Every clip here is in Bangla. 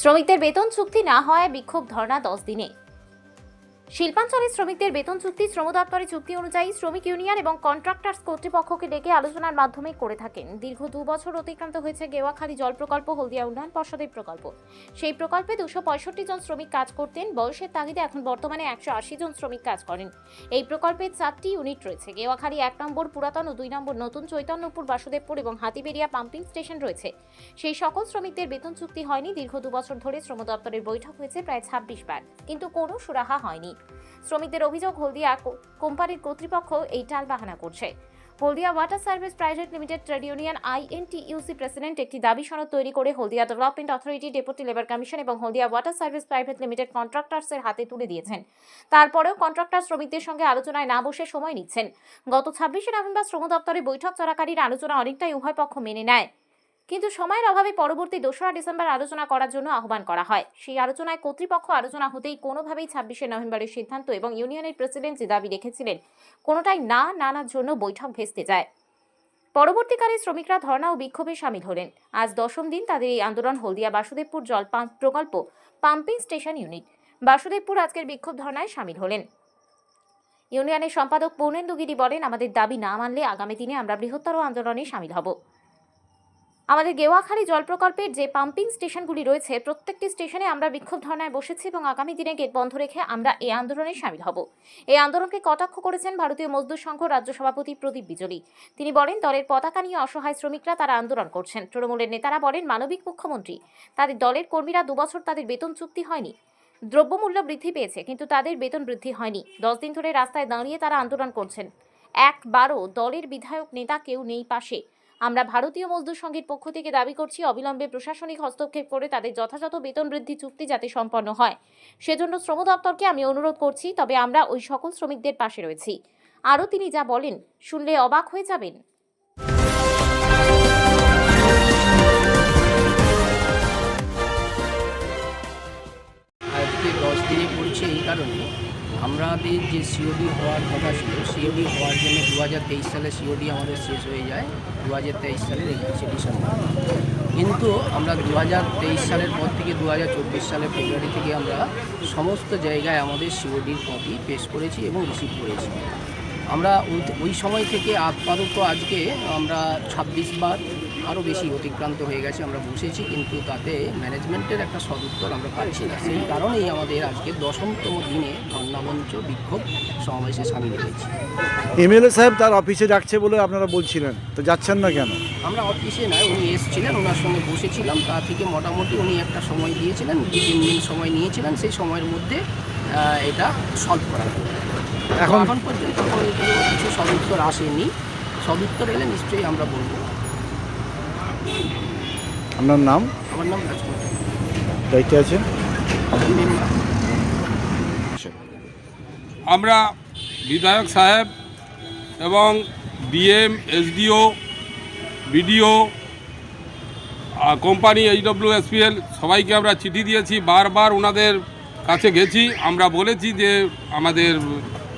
শ্রমিকদের বেতন চুক্তি না হওয়ায় বিক্ষোভ ধর্ণা দশ দিনে। শিল্পাঞ্চলের শ্রমিকদের বেতন চুক্তি, শ্রম দপ্তরের চুক্তি অনুযায়ী শ্রমিক ইউনিয়ন এবং কন্ট্রাক্টর্স কর্তৃপক্ষকে ডেকে আলোচনার মাধ্যমে করে থাকেন। দীর্ঘ দু বছর অতিক্রান্ত হয়েছে গেওয়াখালী জল প্রকল্প, হলদিয়া উন্নয়ন পর্ষদের প্রকল্প। সেই প্রকল্পে দুশো পঁয়ষট্টি জন শ্রমিক কাজ করতেন, বয়সের তাগিদে এখন বর্তমানে একশো আশি জন শ্রমিক কাজ করেন। এই প্রকল্পে চারটি ইউনিট রয়েছে। গেওয়াখালী এক নম্বর, পুরাতন ও দুই নম্বর নতুন চৈতন্যপুর, বাসুদেবপুর এবং হাতিবেরিয়া পাম্পিং স্টেশন রয়েছে। সেই সকল শ্রমিকদের বেতন চুক্তি হয়নি। দীর্ঘ দু বছর ধরে শ্রম দপ্তরের বৈঠক হয়েছে প্রায় ছাব্বিশ বার। কিন্তু কোনো সুরাহা হয়নি। শ্রমিকদের অভিযোগ, হলদিয়া কোম্পানির কর্তৃপক্ষ এই টাল বাহানা করছে। Haldia water service private limited trade union INTUC president একটি দাবি, সনদ তৈরি করে Haldia development authority, deputy labour commission এবং Haldia water service private limited কন্ট্রাক্টার্সের হাতে তুলে দিয়েছেন। তারপরেও কন্ট্রাক্টর শ্রমিকদের সঙ্গে আলোচনায় না বসে সময় নিচ্ছেন। গত ছাব্বিশে নভেম্বর শ্রম দপ্তরে বৈঠক চলাকালীন আলোচনা অনেকটাই উভয় পক্ষ মেনে নেয়। কিন্তু সময়ের অভাবে পরবর্তী দোসরা ডিসেম্বর আলোচনা করার জন্য আহ্বান করা হয়। সেই আলোচনায় কর্তৃপক্ষ আলোচনা হতেই কোনোভাবেই ছাব্বিশে নভেম্বরের সিদ্ধান্ত এবং ইউনিয়নের প্রেসিডেন্ট যে দাবি রেখেছিলেন, কোনোটাই না নানার জন্য বৈঠক ভেস্তে যায়। পরবর্তীকালে শ্রমিকরা ধর্ণা ও বিক্ষোভে সামিল হলেন। আজ দশম দিন তাদের এই আন্দোলন হলদিয়া বাসুদেবপুর জল পাম্প প্রকল্প পাম্পিং স্টেশন ইউনিট। বাসুদেবপুর আজকের বিক্ষোভ ধর্ণায় সামিল হলেন। ইউনিয়নের সম্পাদক পৌনেন্দু গিরি বলেন, আমাদের দাবি না মানলে আগামী দিনে আমরা বৃহত্তর আন্দোলনে সামিল হব। আমাদের গেওয়াখালী জল প্রকল্পের যে পাম্পিং স্টেশনগুলি রয়েছে, প্রত্যেকটি স্টেশনে আমরা বিক্ষোভ ধর্নায় বসেছি এবং আগামী দিনে গেট বন্ধ রেখে আমরা এই আন্দোলনে সামিল হব। এই আন্দোলনকে কটাক্ষ করেছেন ভারতীয় মজদুর সংঘ রাজ্য সভাপতি প্রদীপ বিজলি। তিনি বলেন, দলের পতাকা নিয়ে অসহায় শ্রমিকরা তারা আন্দোলন করছেন। তৃণমূলের নেতারা বলেন, মানবিক মুখ্যমন্ত্রী, তাদের দলের কর্মীরা দুবছর তাদের বেতন চুক্তি হয়নি। দ্রব্যমূল্য বৃদ্ধি পেয়েছে, কিন্তু তাদের বেতন বৃদ্ধি হয়নি। দশ দিন ধরে রাস্তায় দাঁড়িয়ে তারা আন্দোলন করছেন। একবারও দলের বিধায়ক নেতা কেউ নেই পাশে। আমরা ভারতীয় মজদুর সংঘের পক্ষ থেকে দাবি করছি, অবিলম্বে প্রশাসনিক হস্তক্ষেপ করে তাদের যথাযথ বেতন বৃদ্ধি চুক্তি যাতে সম্পন্ন হয়। সেজন্য শ্রম দপ্তরকে আমি অনুরোধ করছি, তবে আমরা ওই সকল শ্রমিকদের পাশে রয়েছি। আরও তিনি যা বলেন, শুনলে অবাক হয়ে যাবেন। আজকে দশ দিনে পড়ছে এই কারণে। আমাদের যে সিওডি হওয়ার কথা ছিল সিওডি হওয়ার জন্য দু হাজার তেইশ সালে সিওডি আমাদের শেষ হয়ে যায় দু হাজার তেইশ সালের একুশে ডিসেম্বর। কিন্তু আমরা দু হাজার তেইশ সালের পর থেকে দু হাজার চব্বিশ সালের ফেব্রুয়ারি থেকে আমরা সমস্ত জায়গায় আমাদের সিওডির কপি পেশ করেছি এবং রিসিভ করেছি। আমরা ওই- ওই সময় থেকে আপাতত আজকে আমরা ছাব্বিশ বার আরও বেশি অতিক্রান্ত হয়ে গেছে আমরা বসেছি কিন্তু তাতে ম্যানেজমেন্টের একটা সদুত্তর আমরা পাচ্ছি না। সেই কারণেই আমাদের আজকে দশমতম দিনে ধর্ণামঞ্চ বিক্ষোভ সমাবেশে সামিল হয়েছি। এমএলএ সাহেব তার অফিসে ডাকছে বলে আপনারা বলছিলেন তো যাচ্ছেন না কেন? আমরা অফিসে নয় উনি এসেছিলেন ওনার সঙ্গে বসেছিলাম তা থেকে মোটামুটি উনি একটা সময় দিয়েছিলেন দু তিন দিন সময় নিয়েছিলেন সেই সময়ের মধ্যে এটা সলভ করা এখন পর্যন্ত কিছু সদুত্তর আসেনি। সদুত্তর এলে নিশ্চয়ই আমরা বলব। আপনার নাম? আমার নাম দায়িত্বে আছেন? মেম্বার আমরা বিধায়ক সাহেব এবং BM SDO BDO company HW SPL সবাইকে আমরা চিঠি দিয়েছি বারবার ওনাদের কাছে গেছি। আমরা বলেছি যে আমাদের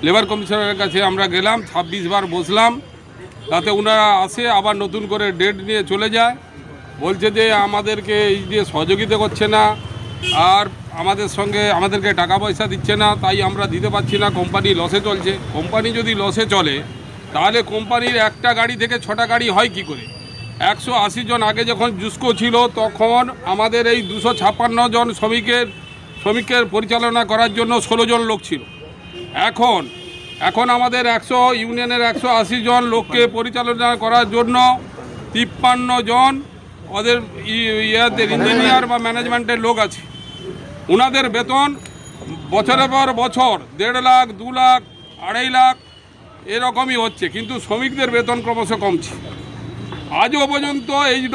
লেবার কমিশনারের কাছে আমরা গেলাম ছাব্বিশ বার বসলাম তাতে ওনারা আসে আবার নতুন করে ডেট নিয়ে চলে যায়। বলছে যে আমাদেরকে এই যে সহযোগিতা করছে না, আর আমাদের সঙ্গে আমাদেরকে টাকা পয়সা দিচ্ছে না, তাই আমরা দিতে পারছি না কোম্পানি লসে চলছে। কোম্পানি যদি লসে চলে, তাহলে কোম্পানির একটা গাড়ি থেকে ছটা গাড়ি হয় কি করে? একশো আশি জন আগে যখন জুস্কো ছিল, তখন আমাদের এই দুশো ছাপ্পান্ন জন শ্রমিকের শ্রমিকের পরিচালনা করার জন্য ষোলো জন লোক ছিল। এখন এখন আমাদের একশো ইউনিয়নের একশো আশি জন লোককে পরিচালনা করার জন্য তিপ্পান্ন জন ওদের ই- ইয়াদের ইঞ্জিনিয়ার বা ম্যানেজমেন্টের লোক আছে। ওনাদের বেতন বছরের পর বছর দেড় লাখ দু লাখ আড়াই লাখ এরকমই হচ্ছে কিন্তু শ্রমিকদের বেতন ক্রমশ কমছে। আজও পর্যন্ত এই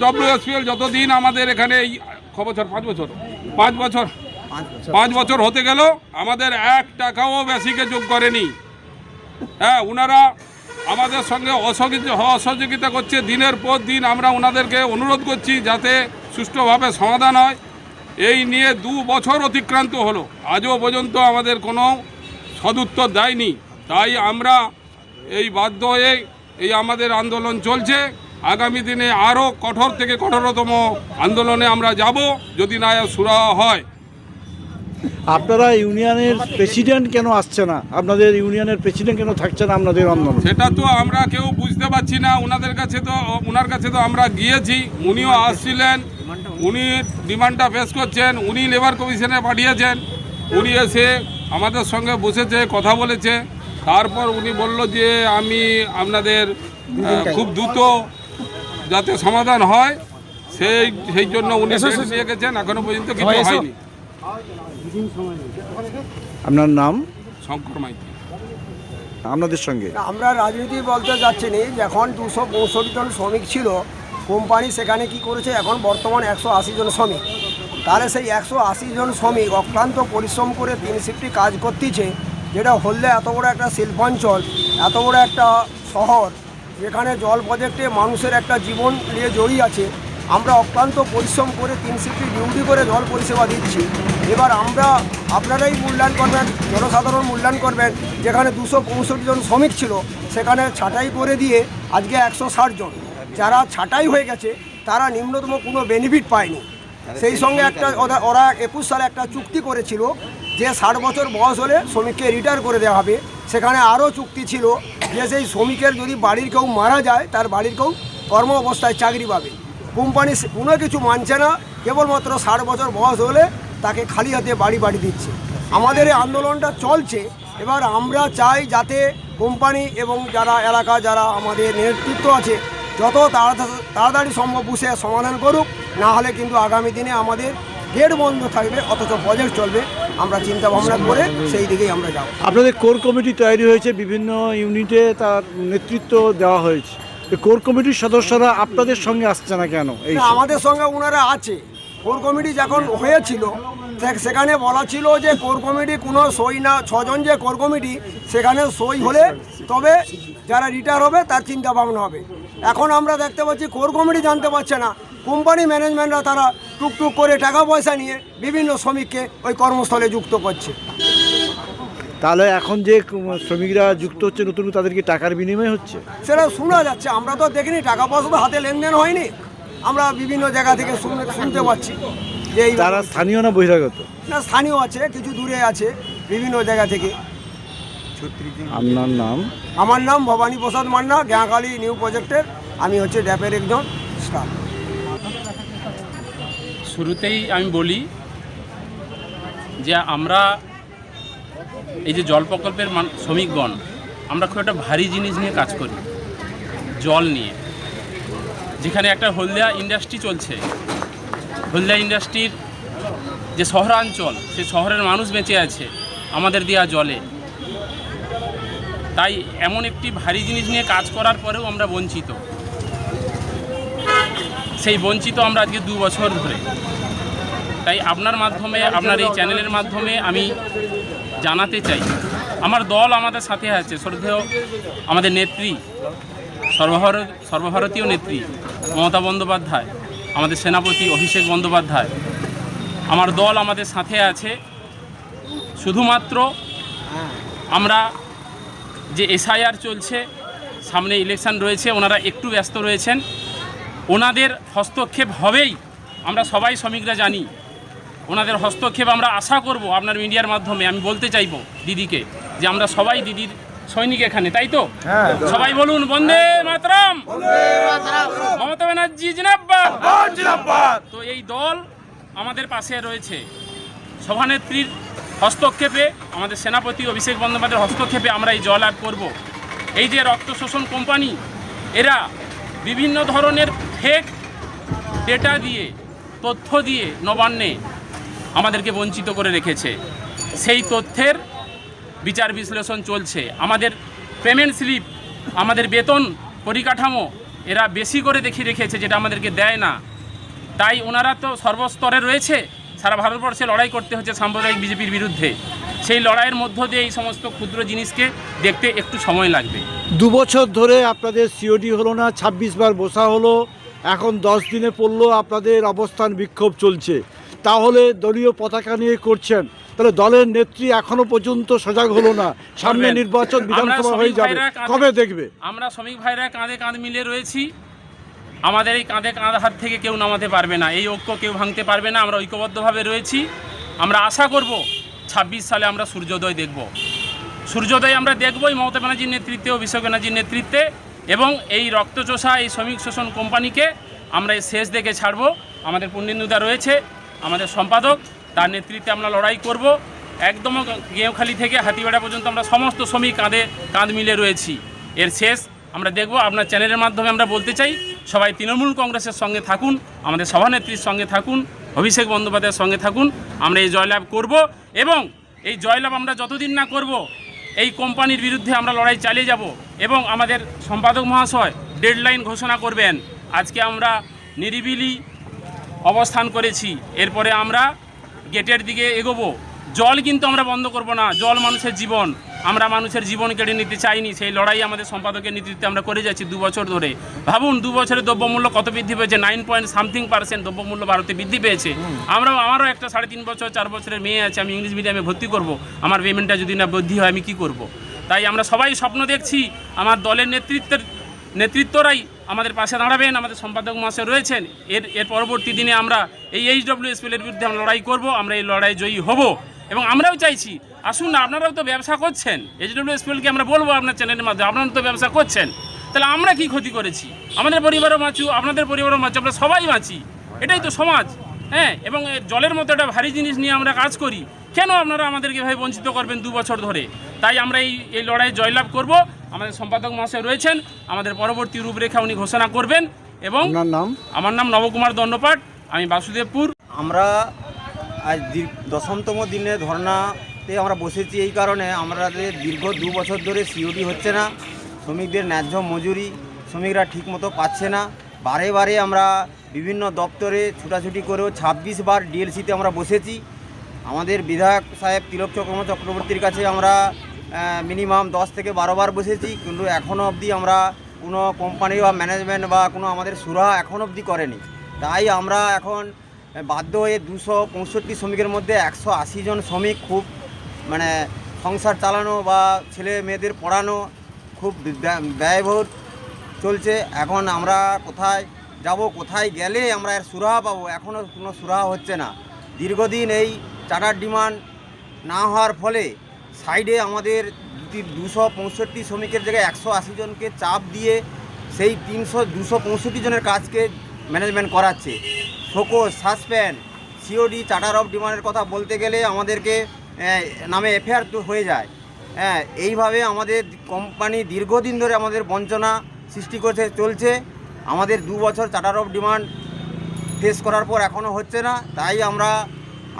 ডব্লিউএসপিএল যতদিন আমাদের এখানে এই ক বছর পাঁচ বছর? পাঁচ বছর। পাঁচ বছর। হতে গেল আমাদের এক টাকাও বেশিকে যোগ করেনি। হ্যাঁ ওনারা আমাদের সঙ্গে অসহযোগিতা করছে। দিনের পর দিন আমরা ওনাদেরকে অনুরোধ করছি যাতে সুষ্ঠুভাবে সমাধান হয়। এই নিয়ে দু বছর অতিক্রান্ত হলো। আজও পর্যন্ত আমাদের কোনো সদুত্তর দেয়নি। তাই আমরা এই বাধ্য হয়ে এই আমাদের আন্দোলন চলছে। আগামী দিনে আরও কঠোর থেকে কঠোরতম আন্দোলনে আমরা যাব। যদি না সুরা হয় আপনারা ইউনিয়নের প্রেসিডেন্ট কেন আসছে না? আপনাদের ইউনিয়নের প্রেসিডেন্ট কেন থাকছে না আপনাদের আন্দোলন? সেটা তো আমরা কেউ বুঝতে পারছি না। ওনাদের কাছে তো ওনার কাছে তো আমরা গিয়েছি। উনিও আসছিলেন। উনি ডিমান্ডটা পেশ করছেন। উনি লেবার কমিশনে পাঠিয়েছেন। উনি এসে আমাদের সঙ্গে বসেছে কথা বলেছে। তারপর উনি বলল যে আমি আপনাদের খুব দ্রুত যাতে সমাধান হয়। সেই সেই জন্য উনি গেছেন। এখনও পর্যন্ত কিছু হয়নি। আপনার নাম? শঙ্কর মাইতি। আপনাদের সঙ্গে? আমরা রাজনীতি বলতে যাচ্ছি না যখন দুশো পঁয়ষট্টি জন শ্রমিক ছিল কোম্পানি সেখানে কি করেছে এখন বর্তমান একশো আশি জন শ্রমিক। তাহলে সেই একশো আশি জন শ্রমিক অক্লান্ত পরিশ্রম করে তিন শিফটি কাজ করতেছে যেটা হলদে এত বড় একটা শিল্পাঞ্চল এত বড় একটা শহর যেখানে জল প্রজেক্টে মানুষের একটা জীবন নিয়ে জড়িয়ে আছে আমরা অক্লান্ত পরিশ্রম করে তিন শিফটি ডিউটি করে জল পরিষেবা দিচ্ছি। এবার আমরা আপনারাই মূল্যায়ন করবেন, জনসাধারণ মূল্যায়ন করবেন। যেখানে দুশো পঁয়ষট্টি জন শ্রমিক ছিল, সেখানে ছাঁটাই করে দিয়ে আজকে একশো ষাট জন। যারা ছাঁটাই হয়ে গেছে, তারা নিম্নতম কোনো বেনিফিট পায়নি। সেই সঙ্গে একটা ওরা একুশ সালে একটা চুক্তি করেছিল যে ষাট বছর বয়স হলে শ্রমিককে রিটায়ার করে দেওয়া হবে। সেখানে আরও চুক্তি ছিল যে সেই শ্রমিকের যদি বাড়ির কেউ মারা যায়, তার বাড়ির কেউ কর্ম অবস্থায় চাকরি পাবে। কোম্পানি কোনো কিছু মানছে না, কেবলমাত্র ষাট বছর বয়স হলে তাকে খালি হাতে বাড়ি বাড়ি দিচ্ছে। আমাদের এই আন্দোলনটা চলছে, এবার আমরা চাই যাতে কোম্পানি এবং যারা এলাকা, যারা আমাদের নেতৃত্ব আছে, যত তাড়াতাড়ি তাড়াতাড়ি সম্ভব বসে সমাধান করুক, না হলে কিন্তু আগামী দিনে আমাদের গেট বন্ধ থাকবে, অথচ প্রজেক্ট চলবে। আমরা চিন্তা ভাবনা করে সেই দিকেই আমরা যাব। আপনাদের কোর কমিটি তৈরি হয়েছে, বিভিন্ন ইউনিটে তার নেতৃত্ব দেওয়া হয়েছে। কোর কমিটির সদস্যরা আপনাদের সঙ্গে আসছে না কেন? এই আমাদের সঙ্গে ওনারা আছে। কোর কমিটি যখন হয়েছিল সেখানে বলা ছিল যে কোর কমিটি কোনো সই না, ছজন যে কোর কমিটি, সেখানে সই হলে তবে যারা রিটায়ার হবে, তার চিন্তা ভাবনা হবে। এখন আমরা দেখতে পাচ্ছি কোর কমিটি জানতে পারছে না। কোম্পানি ম্যানেজমেন্টরা তারা টুকটুক করে টাকা পয়সা নিয়ে বিভিন্ন শ্রমিককে ওই কর্মস্থলে যুক্ত করছে। তাহলে এখন যে শ্রমিকরা যুক্ত হচ্ছে নতুন তাদেরকে টাকার বিনিময় হচ্ছে? সেটা শোনা যাচ্ছে আমরা তো দেখিনি টাকা পয়সা তো হাতে লেনদেন হয়নি। আমরা বিভিন্ন জায়গা থেকে শুনে শুনতে পাচ্ছি যে এই তারা স্থানীয় না বহিরাগত? না স্থানীয় আছে কিছু দূরে আছে বিভিন্ন জায়গা থেকে। আপনার নাম? আমার নাম ভবানী প্রসাদ মান্না গ্যাঁকালি নিউ প্রজেক্টের আমি হচ্ছে ড্যাপের একজন স্টাফ। শুরুতেই আমি বলি যে আমরা এই যে জল প্রকল্পের শ্রমিকগণ, আমরা খুব একটা ভারী জিনিস নিয়ে কাজ করি, জল নিয়ে। যেখানে একটা হলদিয়া ইন্ডাস্ট্রি চলছে, হলদিয়া ইন্ডাস্ট্রির যে শহরাঞ্চল, সেই শহরের মানুষ বেঁচে আছে আমাদের দেওয়া জলে। তাই এমন একটি ভারী জিনিস নিয়ে কাজ করার পরেও আমরা বঞ্চিত। সেই বঞ্চিত আমরা আজকে দু বছর ধরে। তাই আপনার মাধ্যমে, আপনার এই চ্যানেলের মাধ্যমে আমি জানাতে চাই। আমার দল আমাদের সাথে আছে, শ্রদ্ধেয় আমাদের নেত্রী, সর্বভারত, সর্বভারতীয় নেত্রী মমতা বন্দ্যোপাধ্যায়, আমাদের সেনাপতি অভিষেক বন্দ্যোপাধ্যায়। আমার দল আমাদের সাথে আছে। শুধুমাত্র আমরা যে এসআইআর চলছে, সামনে ইলেকশন রয়েছে, ওনারা একটু ব্যস্ত রয়েছেন। ওনাদের হস্তক্ষেপ হবেই, আমরা সবাই শ্রমিকরা জানি। ওনাদের হস্তক্ষেপ আমরা আশা করব আপনার মিডিয়ার মাধ্যমে। আমি বলতে চাইব দিদিকে যে আমরা সবাই দিদির সৈনিক এখানে তাই তো? সবাই বলুন বন্দে মাতরম! মমতা ব্যানার্জি জিনাব্বাদ! তো এই দল আমাদের পাশে রয়েছে। সভানেত্রীর হস্তক্ষেপে আমাদের সেনাপতি অভিষেক বন্দ্যোপাধ্যায়ের হস্তক্ষেপে আমরা এই জল আপ করব। এই যে রক্ত শোষণ কোম্পানি এরা বিভিন্ন ধরনের ফেক ডেটা দিয়ে তথ্য দিয়ে নবান্নে আমাদেরকে বঞ্চিত করে রেখেছে। সেই তথ্যের বিচার বিশ্লেষণ চলছে। আমাদের পেমেন্ট স্লিপ, আমাদের বেতন পরিকাঠামো, এরা বেশি করে দেখিয়ে রেখেছে যেটা আমাদেরকে দেয় না। তাই ওনারা তো সর্বস্তরে রয়েছে। সারা ভারতবর্ষে লড়াই করতে হচ্ছে সাম্প্রদায়িক বিজেপির বিরুদ্ধে। সেই লড়াইয়ের মধ্য দিয়ে এই সমস্ত ক্ষুদ্র জিনিসকে দেখতে একটু সময় লাগবে। দু বছর ধরে আপনাদের সিওডি হলো না, ছাব্বিশ বার বসা হলো। এখন দশ দিনে পড়ল, আপনাদের অবস্থান বিক্ষোভ চলছে। তাহলে দলীয় পতাকা নিয়ে করছেন। তাহলে দলের নেত্রী এখনও পর্যন্ত সজাগ হলো না। সামনে নির্বাচন বিধানসভা হয়ে যাবে। কবে দেখবে? আমরা শ্রমিক ভাইরা কাঁধে কাঁধ মিলে রয়েছি। আমাদের এই কাঁধে কাঁধ হাত থেকে কেউ নামাতে পারবে না। এই ঐক্য কেউ ভাঙতে পারবে না। আমরা ঐক্যবদ্ধভাবে রয়েছি। আমরা আশা করব ছাব্বিশ সালে আমরা সূর্যোদয় দেখব। সূর্যোদয় আমরা দেখবই মমতা ব্যানার্জির নেতৃত্বে অভিষেক ব্যানার্জির নেতৃত্বে এবং এই রক্তচোষা এই শ্রমিক শোষণ কোম্পানিকে আমরা এই শেষ দেখে ছাড়বো। আমাদের পুণ্যেন্দুদা রয়েছে। আমাদের সম্পাদক, তার নেতৃত্বে আমরা লড়াই করব। একদম গেঁওখালি থেকে হাতিবাড়া পর্যন্ত আমরা সমস্ত শ্রমিক কাঁধে কাঁধ মিলে রয়েছি। এর শেষ আমরা দেখব, আপনার চ্যানেলের মাধ্যমে আমরা বলতে চাই, সবাই তৃণমূল কংগ্রেসের সঙ্গে থাকুন, আমাদের সভানেত্রীর সঙ্গে থাকুন, অভিষেক বন্দ্যোপাধ্যায়ের সঙ্গে থাকুন, আমরা এই জয়লাভ করব এবং এই জয়লাভ আমরা যতদিন না করব, এই কোম্পানির বিরুদ্ধে আমরা লড়াই চালিয়ে যাব এবং আমাদের সম্পাদক মহাশয় ডেডলাইন ঘোষণা করবেন। আজকে আমরা নিরিবিলি অবস্থান করেছি। এরপরে আমরা গেটের দিকে এগোবো। জল কিন্তু আমরা বন্ধ করব না। জল মানুষের জীবন। আমরা মানুষের জীবন কেড়ে নিতে চাইনি। সেই লড়াই আমাদের সম্পাদকের নেতৃত্বে আমরা করে যাচ্ছি দু বছর ধরে। ভাবুন, দু বছরে দ্রব্যমূল্য কত বৃদ্ধি পেয়েছে? নাইন পয়েন্ট সামথিং পার্সেন্ট দ্রব্যমূল্য ভারতে বৃদ্ধি পেয়েছে। আমরাও, আমারও একটা সাড়ে তিন বছর, চার বছরের মেয়ে আছে। আমি ইংলিশ মিডিয়ামে ভর্তি করব। আমার পেমেন্টটা যদি না বৃদ্ধি হয়, আমি কি করব? তাই আমরা সবাই স্বপ্ন দেখছি। আমার দলের নেতৃত্বের নেতৃত্বরাই আমাদের পাশে দাঁড়াবেন, আমাদের সম্পাদক মাসে রয়েছেন। এর এর পরবর্তী দিনে আমরা এই এইচ ডব্লিউ এসপিএলের বিরুদ্ধে আমরা লড়াই করব, আমরা এই লড়াই জয়ী হব। এবং আমরাও চাইছি, আসুন না আপনারাও তো ব্যবসা করছেন। এইচ ডব্লিউ এসপিএলকে আমরা বলব আপনার চ্যানেলের মাধ্যমে, আপনারা তো ব্যবসা করছেন। তাহলে আমরা কি ক্ষতি করেছি? আমাদের পরিবারও বাঁচু আপনাদের পরিবারও বাঁচু আমরা সবাই বাঁচি। এটাই তো সমাজ। হ্যাঁ এবং জলের মতো একটা ভারী জিনিস নিয়ে আমরা কাজ করি। কেন আপনারা আমাদেরকে ভাই বঞ্চিত করবেন দু বছর ধরে? তাই আমরা এই এই লড়াই জয়লাভ করব। আমাদের সম্পাদক মহাশয় রয়েছেন। আমাদের পরবর্তী রূপরেখা উনি ঘোষণা করবেন এবং নাম? আমার নাম নবকুমার দণ্ডপাট আমি বাসুদেবপুর। আমরা আজ দশমতম দিনে ধর্নাতে আমরা বসেছি। এই কারণে আমাদের দীর্ঘ দু বছর ধরে সিওডি হচ্ছে না। শ্রমিকদের ন্যায্য মজুরি শ্রমিকরা ঠিকমতো পাচ্ছে না। বারে বারে আমরা বিভিন্ন দপ্তরে ছুটাছুটি করেও ছাব্বিশ বার ডিএলসিতে আমরা বসেছি। আমাদের বিধায়ক সাহেব তিলক চক্রম চক্রবর্তীর কাছে আমরা মিনিমাম দশ থেকে বারো বার বসেছি। কিন্তু এখনও অবধি আমরা কোনো কোম্পানি বা ম্যানেজমেন্ট বা কোনো আমাদের সুরাহা এখন অবধি করেনি। তাই আমরা এখন বাধ্য হয়ে দুশো পঁয়ষট্টি শ্রমিকের মধ্যে একশো আশি জন শ্রমিক খুব মানে সংসার চালানো বা ছেলে মেয়েদের পড়ানো খুব ব্যয়- ব্যয়বহুল চলছে। এখন আমরা কোথায় যাব, কোথায় গেলে আমরা এর সুরাহা পাবো? এখনও কোনো সুরাহা হচ্ছে না। দীর্ঘদিন এই চার্টার ডিমান্ড না হওয়ার ফলে সাইডে আমাদের দুশো পঁয়ষট্টি শ্রমিকের জায়গায় একশো আশি জনকে চাপ দিয়ে সেই তিনশো দুশো পঁয়ষট্টি জনের কাজকে ম্যানেজমেন্ট করাচ্ছে। Show cause suspend COD charter of ডিমান্ডের কথা বলতে গেলে আমাদেরকে নামে এফআইআর তো হয়ে যায়। হ্যাঁ এইভাবে আমাদের কোম্পানি দীর্ঘদিন ধরে আমাদের বঞ্চনা সৃষ্টি করছে, চলছে। আমাদের দু বছর চার্টার অফ ডিমান্ড ফেস করার পর এখনও হচ্ছে না। তাই আমরা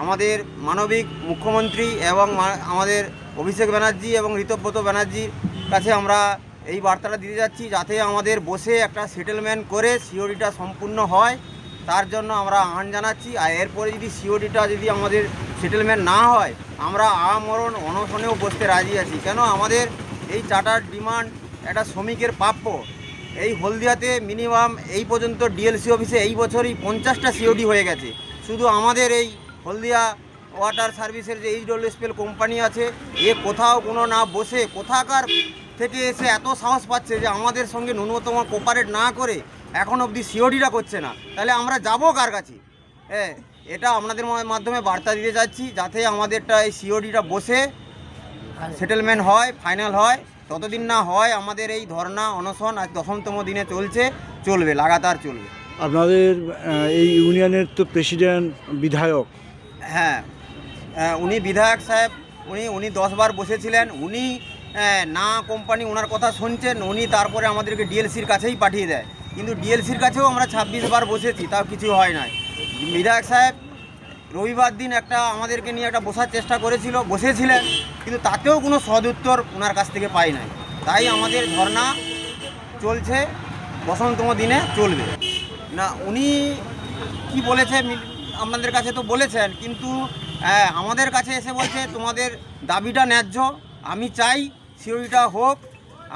আমাদের মানবিক মুখ্যমন্ত্রী এবং আমাদের অভিষেক ব্যানার্জি এবং ঋতব্রত ব্যানার্জির কাছে আমরা এই বার্তাটা দিতে যাচ্ছি যাতে আমাদের বসে একটা সেটেলমেন্ট করে সিওডিটা সম্পূর্ণ হয়। তার জন্য আমরা আহ্বান জানাচ্ছি। আর এরপরে যদি সিওডিটা যদি আমাদের সেটেলমেন্ট না হয়, আমরা আমরণ অনশনেও বসতে রাজি আছি। কেন? আমাদের এই চার্টার ডিমান্ড একটা শ্রমিকের প্রাপ্য। এই হলদিয়াতে মিনিমাম এই পর্যন্ত ডিএলসি অফিসে এই বছরই পঞ্চাশটা সিওডি হয়ে গেছে। শুধু আমাদের এই হলদিয়া ওয়াটার সার্ভিসের যে এইচডব্লিউএসপিএল কোম্পানি আছে এ কোথাও কোনো না বসে কোথাকার থেকে এসে এত সাহস পাচ্ছে যে আমাদের সঙ্গে ন্যূনতম কোপারেট না করে এখন অবধি সিওডিটা করছে না। তাহলে আমরা যাব কার কাছে? হ্যাঁ এটা আপনাদের মাধ্যমে বার্তা দিতে যাচ্ছি যাতে আমাদেরটা এই সিওডিটা বসে সেটেলমেন্ট হয় ফাইনাল হয়। ততদিন না হয় আমাদের এই ধর্না অনশন আজ দশমতম দিনে চলছে চলবে লাগাতার চলবে। আপনাদের এই ইউনিয়নের তো প্রেসিডেন্ট বিধায়ক। হ্যাঁ উনি বিধায়ক সাহেব উনি উনি দশবার বসেছিলেন উনি না কোম্পানি ওনার কথা শুনছেন উনি তারপরে আমাদেরকে ডিএলসির কাছেই পাঠিয়ে দেয়। কিন্তু ডিএলসির কাছেও আমরা ছাব্বিশ বার বসেছি তাও কিছু হয় নাই। বিধায়ক সাহেব রবিবার দিন একটা আমাদেরকে নিয়ে একটা বসার চেষ্টা করেছিল বসেছিলেন কিন্তু তাতেও কোনো সদুত্তর ওনার কাছ থেকে পাই নাই। তাই আমাদের ধর্না চলছে বসন্তম দিনে চলবে। না উনি কি বলেছে আপনাদের কাছে তো বলেছেন কিন্তু আহ, আমাদের কাছে এসে বলছে তোমাদের দাবিটা ন্যায্য আমি চাই সিওরিটা হোক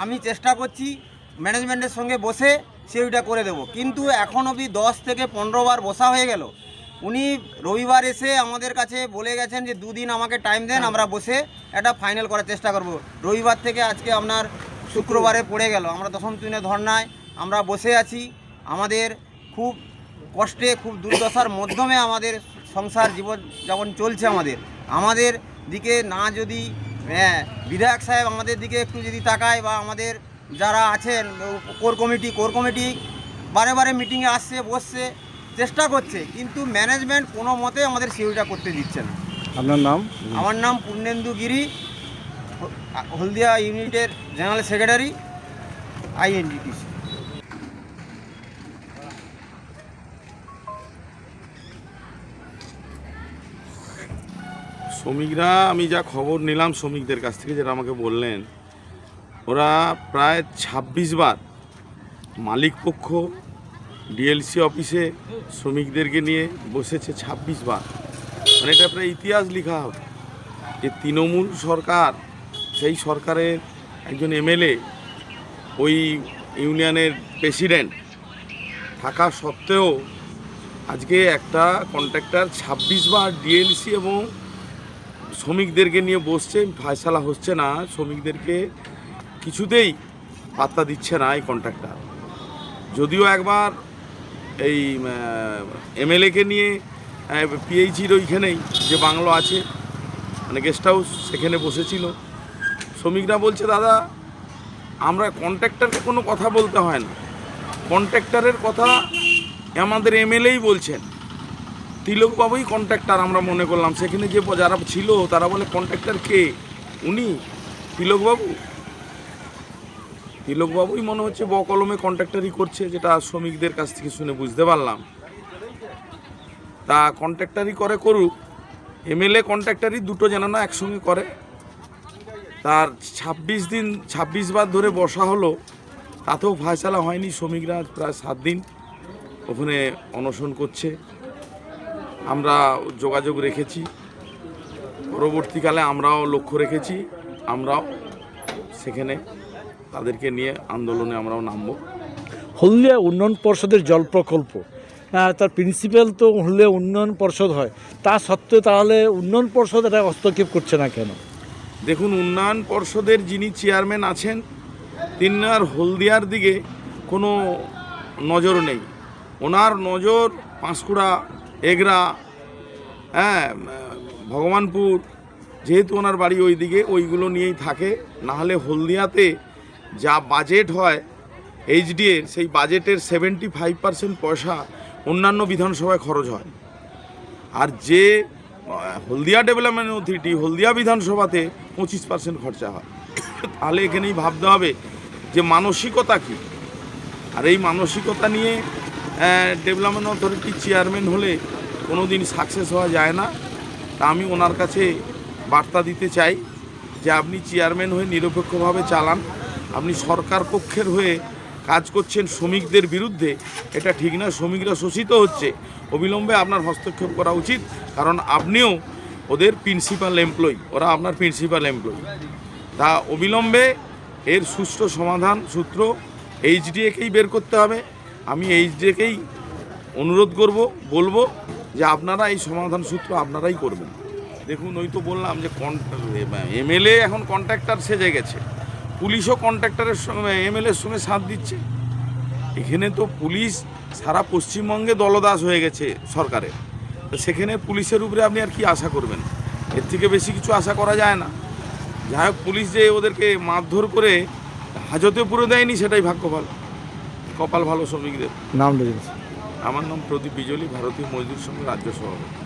আমি চেষ্টা করছি ম্যানেজমেন্টের সঙ্গে বসে সিওরিটা করে দেবো। কিন্তু এখন অবধি দশ থেকে পনেরো বার বসা হয়ে গেল। উনি রবিবার এসে আমাদের কাছে বলে গেছেন যে দুদিন আমাকে টাইম দেন আমরা বসে একটা ফাইনাল করার চেষ্টা করব। রবিবার থেকে আজকে আপনার শুক্রবারে পড়ে গেল। আমরা দশম দিনে ধর্নায় আমরা বসে আছি। আমাদের খুব কষ্টে খুব দুর্দশার মাধ্যমে আমাদের সংসার জীবন যেমন চলছে আমাদের। আমাদের দিকে না যদি হ্যাঁ, বিধায়ক সাহেব আমাদের দিকে একটু যদি তাকায় বা আমাদের যারা আছেন কোর কমিটি কোর কমিটি বারে বারে মিটিংয়ে আসছে বসছে চেষ্টা করছে কিন্তু ম্যানেজমেন্ট কোনো মতে আমাদের সিউরিটা করতে দিচ্ছে না। আপনার নাম? আমার নাম পূর্ণেন্দু গিরি হলদিয়া ইউনিটের জেনারেল সেক্রেটারি আইএনডিটিসি শ্রমিকরা আমি যা খবর নিলাম শ্রমিকদের কাছ থেকে যেটা আমাকে বললেন ওরা প্রায় ২৬ বার মালিক পক্ষ ডিএলসি অফিসে শ্রমিকদেরকে নিয়ে বসেছে ২৬ বার। মানে এটা প্রায় ইতিহাস লেখা হবে। যে তৃণমূল সরকার, সেই সরকারের একজন এমএলএ, ওই ইউনিয়নের প্রেসিডেন্ট থাকা সত্ত্বেও আজকে একটা কন্ট্রাক্টর ২৬ বার ডিএলসি এবং শ্রমিকদেরকে নিয়ে বসছে, ফায়সালা হচ্ছে না, শ্রমিকদেরকে কিছুতেই পাত্তা দিচ্ছে না এই কন্ট্রাক্টর। যদিও একবার এই এমএলএকে নিয়ে পিএইচির ওইখানেই যে বাংলো আছে মানে গেস্ট হাউস, সেখানে বসেছিল। শ্রমিকরা বলছে, দাদা, আমরা কন্ট্রাক্টারকে কোনো কথা বলতে হয় না। কন্ট্রাক্টারের কথা আমাদের এমএলএই বলছেন। তিলকবাবুই কন্ট্রাক্টার আমরা মনে করলাম। সেখানে যে যারা ছিল, তারা বলে, কন্ট্রাক্টর কে? উনি তিলকবাবু। তিলকবাবুই মনে হচ্ছে বকলমে কলমে কন্ট্রাক্টারই করছে, যেটা শ্রমিকদের কাছ থেকে শুনে বুঝতে পারলাম। তা কন্ট্রাক্টারই করে করুক, এমএলএ কন্ট্রাক্টারই দুটো যেন না একসঙ্গে করে। তার ছাব্বিশ দিন, ছাব্বিশ বার ধরে বসা হলো, তাতেও ফায়সালা হয়নি, শ্রমিকরা প্রায় সাত দিন ওখানে অনশন করছে। আমরা যোগাযোগ রেখেছি, পরবর্তীকালে আমরাও লক্ষ্য রেখেছি, আমরাও সেখানে তাদেরকে নিয়ে আন্দোলনে আমরাও নামবো। হলদিয়া উন্নয়ন পর্ষদের জল প্রকল্প তার প্রিন্সিপাল তো হলদিয়া উন্নয়ন পর্ষদ হয় তা সত্ত্বেও তাহলে উন্নয়ন পর্ষদ এটা হস্তক্ষেপ করছে না কেন? দেখুন উন্নয়ন পর্ষদের যিনি চেয়ারম্যান আছেন তিনি আর হলদিয়ার দিকে কোনো নজর নেই। ওনার নজর পাঁশকুড়া এগরা হ্যাঁ ভগবানপুর যেহেতু ওনার বাড়ি ওই দিকে ওইগুলো নিয়েই থাকে। নাহলে হলদিয়াতে যা বাজেট হয় এইচডিএর সেই বাজেটের সেভেন্টি ফাইভ পার্সেন্ট পয়সা অন্যান্য বিধানসভায় খরচ হয়। আর যে হলদিয়া ডেভেলপমেন্ট অথরিটি হলদিয়া বিধানসভাতে পঁচিশ পার্সেন্ট খরচা হয়। তাহলে এখানেই ভাবতে হবে যে মানসিকতা কী? আর এই মানসিকতা নিয়ে ডেভেলপমেন্ট অথরিটির চেয়ারম্যান হলে কোনো দিন সাকসেস হওয়া যায় না। তা আমি ওনার কাছে বার্তা দিতে চাই যে আপনি চেয়ারম্যান হয়ে নিরপেক্ষভাবে চালান। আপনি সরকার পক্ষের হয়ে কাজ করছেন শ্রমিকদের বিরুদ্ধে, এটা ঠিক না। শ্রমিকরা শোষিত হচ্ছে। অবিলম্বে আপনার হস্তক্ষেপ করা উচিত, কারণ আপনিও ওদের প্রিন্সিপাল এমপ্লয়ি ওরা আপনার প্রিন্সিপাল এমপ্লয়ি তা অবিলম্বে এর সুষ্ঠু সমাধান সূত্র এইচডিএকেই বের করতে হবে। আমি এইচডিএকেই অনুরোধ করব, বলব যে আপনারা এই সমাধান সূত্র আপনারাই করবেন। দেখুন, ওই তো বললাম যে এমএলএ এখন কন্ট্রাক্টর সেজে গেছে। পুলিশও কন্ট্রাক্টরের সঙ্গে এমএলএর সঙ্গে সাথ দিচ্ছে। এখানে তো পুলিশ সারা পশ্চিমবঙ্গে দলদাস হয়ে গেছে সরকারের সেখানে পুলিশের উপরে আপনি আর কি আশা করবেন? এর থেকে বেশি কিছু আশা করা যায় না। যাই হোক পুলিশ যে ওদেরকে মারধর করে হাজতে পুরো দেয়নি সেটাই ভাগ্য ভালো। কপাল ভালো শ্রমিকদের। নাম আমার নাম প্রদীপ বিজলি ভারতীয় মজদুর সংঘ রাজ্য সভাপতি।